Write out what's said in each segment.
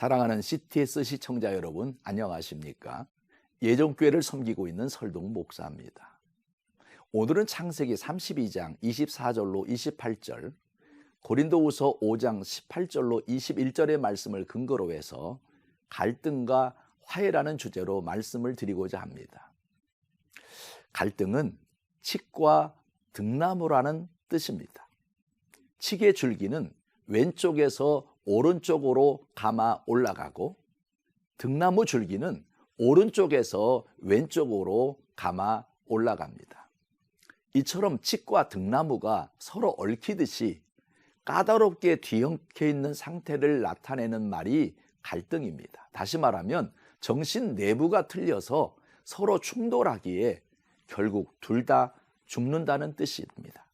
사랑하는 CTS 시청자 여러분, 안녕하십니까? 예정교회를 섬기고 있는 설동 목사입니다. 오늘은 창세기 32장 24절로 28절, 고린도후서 5장 18절로 21절의 말씀을 근거로 해서 갈등과 화해라는 주제로 말씀을 드리고자 합니다. 갈등은 칡과 등나무라는 뜻입니다. 칡의 줄기는 왼쪽에서 오른쪽으로 감아 올라가고 등나무 줄기는 오른쪽에서 왼쪽으로 감아 올라갑니다. 이처럼 칡과 등나무가 서로 얽히듯이 까다롭게 뒤엉켜 있는 상태를 나타내는 말이 갈등입니다. 다시 말하면 정신 내부가 틀려서 서로 충돌하기에 결국 둘 다 죽는다는 뜻입니다.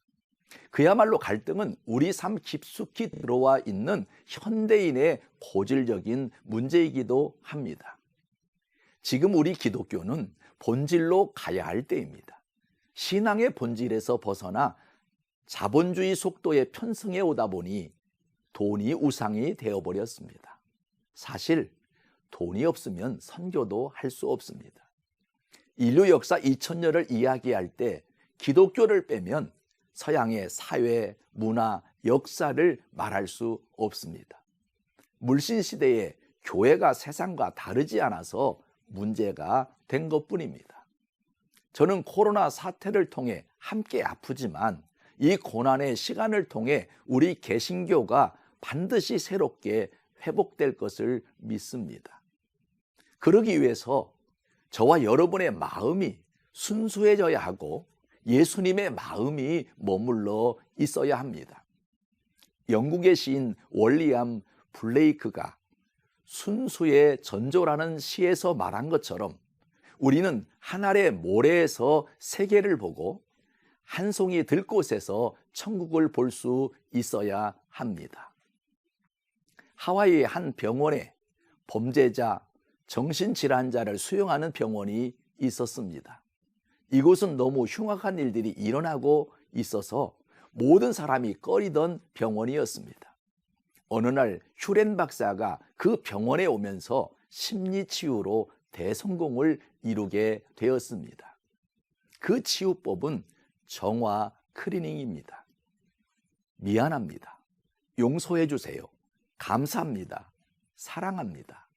그야말로 갈등은 우리 삶 깊숙이 들어와 있는 현대인의 고질적인 문제이기도 합니다. 지금 우리 기독교는 본질로 가야 할 때입니다. 신앙의 본질에서 벗어나 자본주의 속도에 편승해 오다 보니 돈이 우상이 되어버렸습니다. 사실 돈이 없으면 선교도 할 수 없습니다. 인류 역사 2000년을 이야기할 때 기독교를 빼면 서양의 사회, 문화, 역사를 말할 수 없습니다. 물신 시대에 교회가 세상과 다르지 않아서 문제가 된 것 뿐입니다. 저는 코로나 사태를 통해 함께 아프지만 이 고난의 시간을 통해 우리 개신교가 반드시 새롭게 회복될 것을 믿습니다. 그러기 위해서 저와 여러분의 마음이 순수해져야 하고 예수님의 마음이 머물러 있어야 합니다. 영국의 시인 월리암 블레이크가 순수의 전조라는 시에서 말한 것처럼 우리는 하늘의 모래에서 세계를 보고 한 송이 들꽃에서 천국을 볼 수 있어야 합니다. 하와이의 한 병원에 범죄자, 정신질환자를 수용하는 병원이 있었습니다. 이곳은 너무 흉악한 일들이 일어나고 있어서 모든 사람이 꺼리던 병원이었습니다. 어느 날 휴렌 박사가 그 병원에 오면서 심리 치유로 대성공을 이루게 되었습니다. 그 치유법은 정화 클리닝입니다. 미안합니다. 용서해 주세요. 감사합니다. 사랑합니다.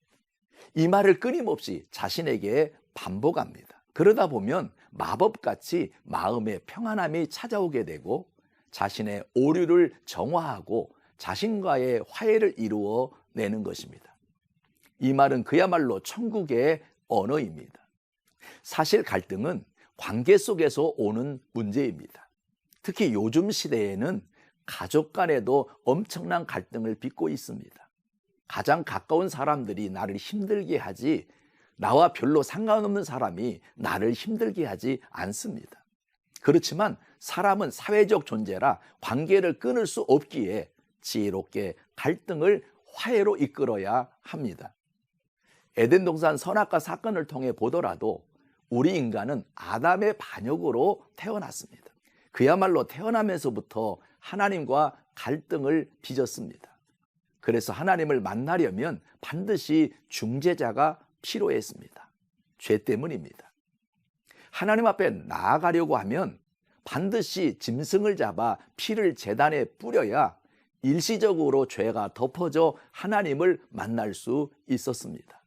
이 말을 끊임없이 자신에게 반복합니다. 그러다 보면 마법같이 마음의 평안함이 찾아오게 되고 자신의 오류를 정화하고 자신과의 화해를 이루어 내는 것입니다. 이 말은 그야말로 천국의 언어입니다. 사실 갈등은 관계 속에서 오는 문제입니다. 특히 요즘 시대에는 가족 간에도 엄청난 갈등을 빚고 있습니다. 가장 가까운 사람들이 나를 힘들게 하지 나와 별로 상관없는 사람이 나를 힘들게 하지 않습니다. 그렇지만 사람은 사회적 존재라 관계를 끊을 수 없기에 지혜롭게 갈등을 화해로 이끌어야 합니다. 에덴 동산 선악과 사건을 통해 보더라도 우리 인간은 아담의 반역으로 태어났습니다. 그야말로 태어나면서부터 하나님과 갈등을 빚었습니다. 그래서 하나님을 만나려면 반드시 중재자가 필요했습니다. 죄 때문입니다. 하나님 앞에 나아가려고 하면 반드시 짐승을 잡아 피를 재단에 뿌려야 일시적으로 죄가 덮어져 하나님을 만날 수 있었습니다.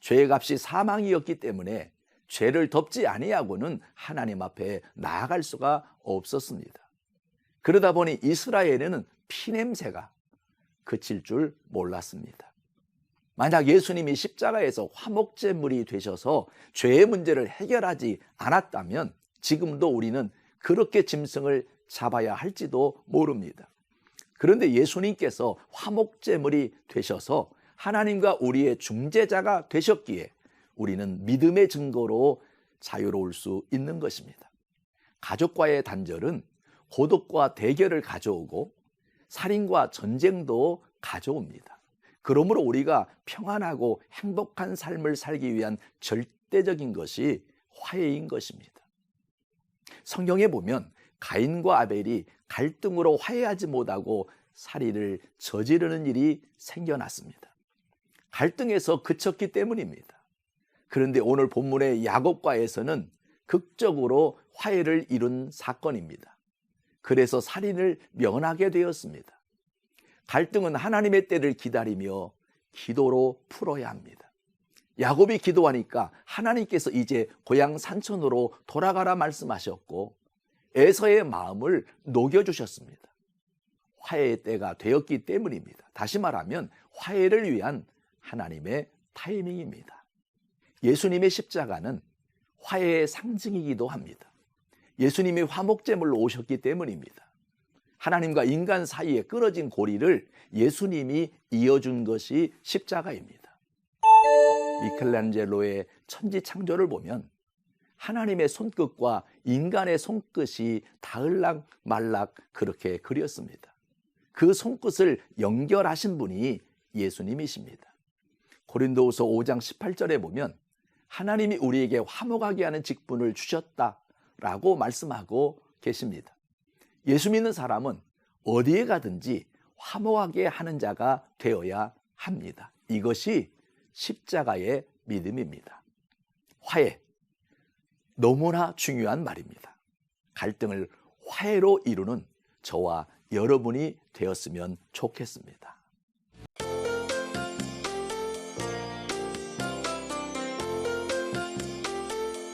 죄의 값이 사망이었기 때문에 죄를 덮지 아니하고는 하나님 앞에 나아갈 수가 없었습니다. 그러다 보니 이스라엘에는 피냄새가 그칠 줄 몰랐습니다. 만약 예수님이 십자가에서 화목제물이 되셔서 죄의 문제를 해결하지 않았다면 지금도 우리는 그렇게 짐승을 잡아야 할지도 모릅니다. 그런데 예수님께서 화목제물이 되셔서 하나님과 우리의 중재자가 되셨기에 우리는 믿음의 증거로 자유로울 수 있는 것입니다. 가족과의 단절은 고독과 대결을 가져오고 살인과 전쟁도 가져옵니다. 그러므로 우리가 평안하고 행복한 삶을 살기 위한 절대적인 것이 화해인 것입니다. 성경에 보면 가인과 아벨이 갈등으로 화해하지 못하고 살인을 저지르는 일이 생겨났습니다. 갈등에서 그쳤기 때문입니다. 그런데 오늘 본문의 야곱과에서는 극적으로 화해를 이룬 사건입니다. 그래서 살인을 면하게 되었습니다. 갈등은 하나님의 때를 기다리며 기도로 풀어야 합니다. 야곱이 기도하니까 하나님께서 이제 고향 산천으로 돌아가라 말씀하셨고 에서의 마음을 녹여주셨습니다. 화해의 때가 되었기 때문입니다. 다시 말하면 화해를 위한 하나님의 타이밍입니다. 예수님의 십자가는 화해의 상징이기도 합니다. 예수님이 화목제물로 오셨기 때문입니다. 하나님과 인간 사이에 끊어진 고리를 예수님이 이어준 것이 십자가입니다. 미켈란젤로의 천지 창조를 보면 하나님의 손끝과 인간의 손끝이 닿을락 말락 그렇게 그렸습니다. 그 손끝을 연결하신 분이 예수님이십니다. 고린도후서 5장 18절에 보면 하나님이 우리에게 화목하게 하는 직분을 주셨다라고 말씀하고 계십니다. 예수 믿는 사람은 어디에 가든지 화목하게 하는 자가 되어야 합니다. 이것이 십자가의 믿음입니다. 화해. 너무나 중요한 말입니다. 갈등을 화해로 이루는 저와 여러분이 되었으면 좋겠습니다.